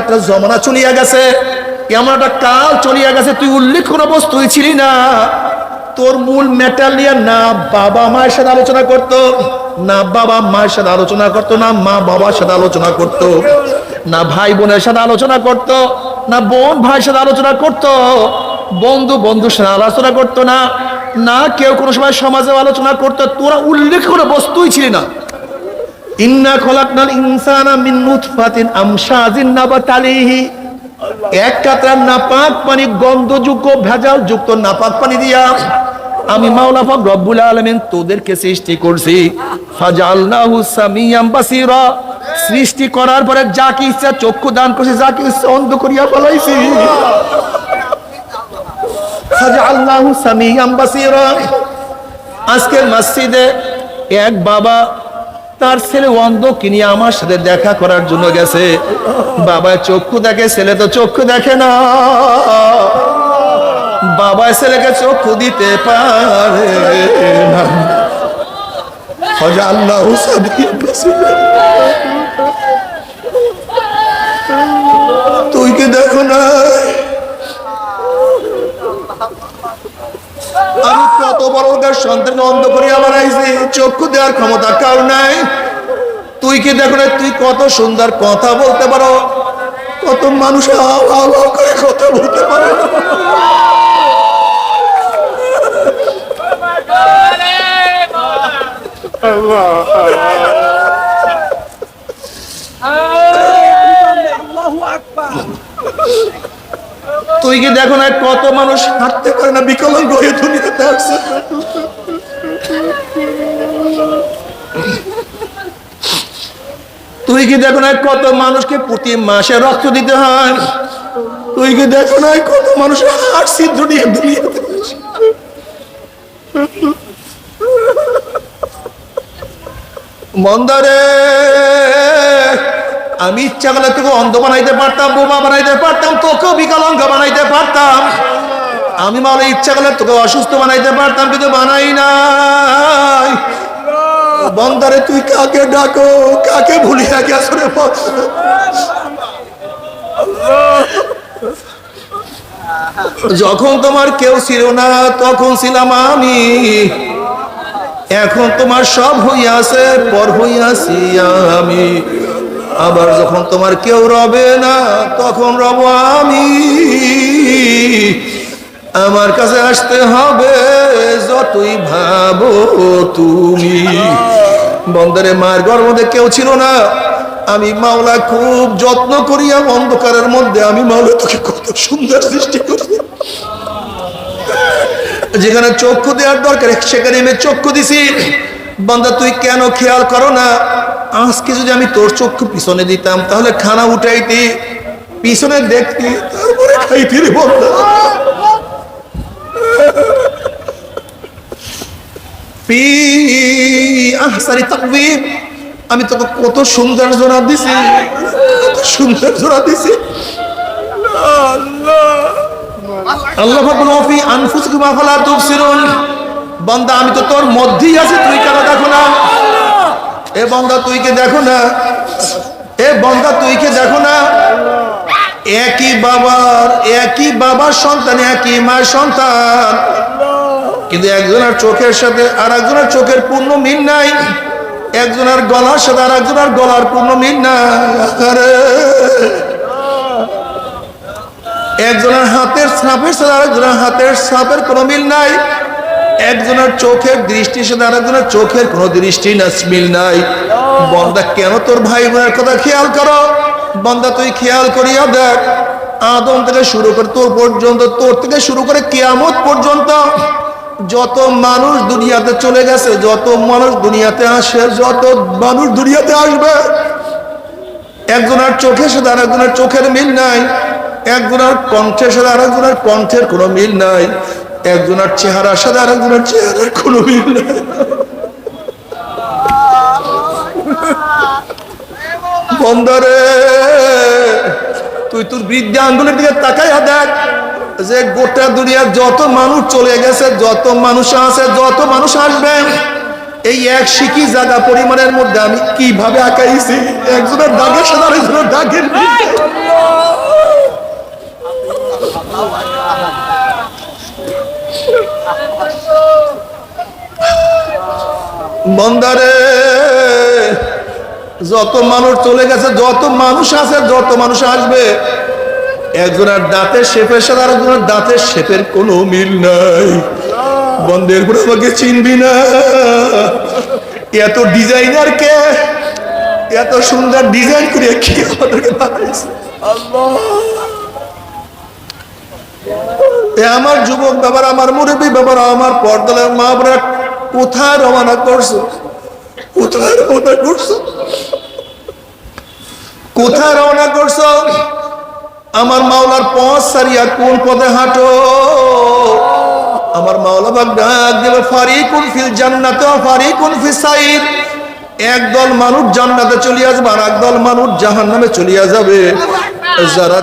একটা জমানা চলিয়া গেছে। এমন একটা কাল চলিয়া গেছে, তুই উল্লেখ কোনো বস্তুই ছিলি না। তোর মূল মেটাল নিয়ে না বাবা মায়ের সাথে আলোচনা করতো, না বাবা মায়ের সাথে আলোচনা করতো, না মা বাবার সাথে আলোচনা করতো, না ভাই বোনের সাথে আলোচনা করতো, না বোন ভাইয়ের সাথে আলোচনা করতো, বন্ধু বন্ধুর সাথে আলোচনা করতো না না কেউ কোনো সময় সমাজে আলোচনা করতো, তোরা উল্লেখ কোনো বস্তুই ছিলি না। ইন্না খলাকনাল ইনসানা মিন নুতফাতিন আমশাজিন নাবাতালিহি। এক কাতরা নাপাক পানি গন্ধযুক্ত, ভেজাল যুক্ত নাপাক পানি দিয়া আমি মাওলা পাক রব্বুল আলামিন তোদেরকে সৃষ্টি করছি। সৃষ্টি করার পরে যাকে ইচ্ছা চক্ষু দান করছি যাকে ইচ্ছা অন্ধ করিয়া ফেলাইছি। আজকে মসজিদে এক বাবা তার ছেলে অন্ধ কিনে আমার সাথে দেখা করার জন্য গেছে? বাবা চক্ষু দেখে, ছেলে তো চক্ষু দেখে না। বাবা ছেলেকে চক্ষু দিতে পারে না। তুই কি দেখো না আমি কত বড় ওদের সন্তান অন্ধ করিয়া বানাইছি চক্ষু দেওয়ার ক্ষমতা কার নাই? তুই কি দেখো না তুই কত সুন্দর কথা বলতে পারো? কত মানুষ করে কথা বলতে পারো। তুই কি দেখো না কত মানুষ হাঁটতে পারে না? বিকলাঙ্গ হয়ে দুনিয়াতে আসছে। তুই কি দেখো না কত মানুষকে প্রতি মাসে রক্ত দিতে হয়? তুই কি দেখো না কত মানুষ হাট সিদ্ধ নিয়ে দুনিয়াতে? মন্দারে আমি ইচ্ছা করলে তোকে অন্ধ বানাইতে পারতাম, বোমা বানাইতে পারতাম, তোকেও বিকলাঙ্গ বানাইতে পারতাম। আমি মাওলা ইচ্ছা করলে তোকে অসুস্থ বানাইতে পারতাম, কিন্তু বানাই নাই। বন্দারে, তুই কাকে ডাকো, কাকে ভুলিয়া গেছ রে? যখন তোমার কেউ ছিল না, তখন ছিলাম আমি। এখন তোমার সব হইয়াছে, পর হইয়াছি আমি। আবার যখন তোমার কেউ রবে না, তখন রব আমি। আমার কাছে আসতে হবে যতই ভাবো তুমি। বন্দরে মায়ের গর্ভে কেউ ছিল না। আমি মাওলা খুব যত্ন করিয়া অন্ধকারের মধ্যে আমি মাওলা তোকে কত সুন্দর সৃষ্টি করি। যেখানে চক্ষু দেওয়ার দরকার, সেখানে আমি চক্ষু দিছি। বান্দা, তুই কেন খেয়াল করো না? আজকে যদি আমি তোর চক্ষু পিছনে দিতাম, তাহলে খানা উঠাইতি, পিছনে দেখতি, তারপরে খাইতি আমি তোকে কত সুন্দর জোড়া দিছি। কত সুন্দর জোড়া দিছি। আল্লাহ আনফুসিকুম আফালা তুবসিরুন। বান্দা, আমি তো তোর মধ্যেই আছি, তুই কেন দেখো না? এ বান্দা তুই কে দেখো না। এ বান্দা তুই কে দেখো না। একই বাবার একই বাবার সন্তান, একই মায়ের সন্তান। কিন্তু একজনের চোখের সাথে আর একজনের চোখের পূর্ণ মিল নাই। একজনের গলার সাথে আর একজনের গলার পূর্ণ মিল নাই। আরে। একজনের হাতের সাপের সাথে আরেকজনের হাতের সাপের কোনো মিল নাই। একজনের চোখের দৃষ্টির সাথে আরেকজনের চোখের কোনো দৃষ্টি না মিল নাই। বন্দা, কেন তোর ভাই বোনের কথা খেয়াল করো? বন্দা, তুই খেয়াল করিয়া দেখ, আদম থেকে শুরু করে তোর পর্যন্ত, তোর থেকে শুরু করে কিয়ামত পর্যন্ত যত মানুষ দুনিয়াতে চলে গেছে, যত মানুষ দুনিয়াতে আসে, যত মানুষ দুনিয়াতে আসবে, একজনের চোখের সাথে আরেকজনের চোখের মিল নাই। একজনের কণ্ঠের সাথে আরেকজনের কণ্ঠের কোনো মিল নাই, একজনের চেহারার সাথে আরেকজনের চেহারার কোনো মিল নাই বন্দরে, তুই তোর বৃদ্ধা আঙ্গুলের দিকে তাকাইয়া দেখ যে গোটা দুনিয়ার যত মানুষ চলে গেছে, যত মানুষ আছে, যত মানুষ আসবে, এই এক শিকি জায়গা পরিমাণের মধ্যে আমি কীভাবে আঁকাইছি একজনের দাগের সাথে আরেকজনের দাগের। বন্দারে, যত মানুষ চলে গেছে, যত মানুষ আছে, যত মানুষ আসবে, একজনের দাঁতের শেপের সাথে আর একজনের দাঁতের শেপের কোনো মিল নাই। বন্ধের পরে আমাকে চিনবি না। এত ডিজাইনার কে? এত সুন্দর ডিজাইন করে কি আমাদেরকে বানাইছে? আল্লাহ। এ আমার যুবক বাবার আমার মুরব্বী বাবার আমার পর্দালের মা বোনেরা কোথায় রওনা করছ? কোথায় রওনা করছ? কোথায় রওনা করছ? আমার মাওলার পথ সারিয়া কোন পথে হাঁটো? আমার মাওলা বাগ ডাক দেবে ফারিকুন ফিল জান্নাতে ফারিকুন ফিস সাইর। একদল মানুষ জান্নাতে চলিয়া যাবে আর একদল মানুষ জাহান্নামে চলিয়া যাবে। যারা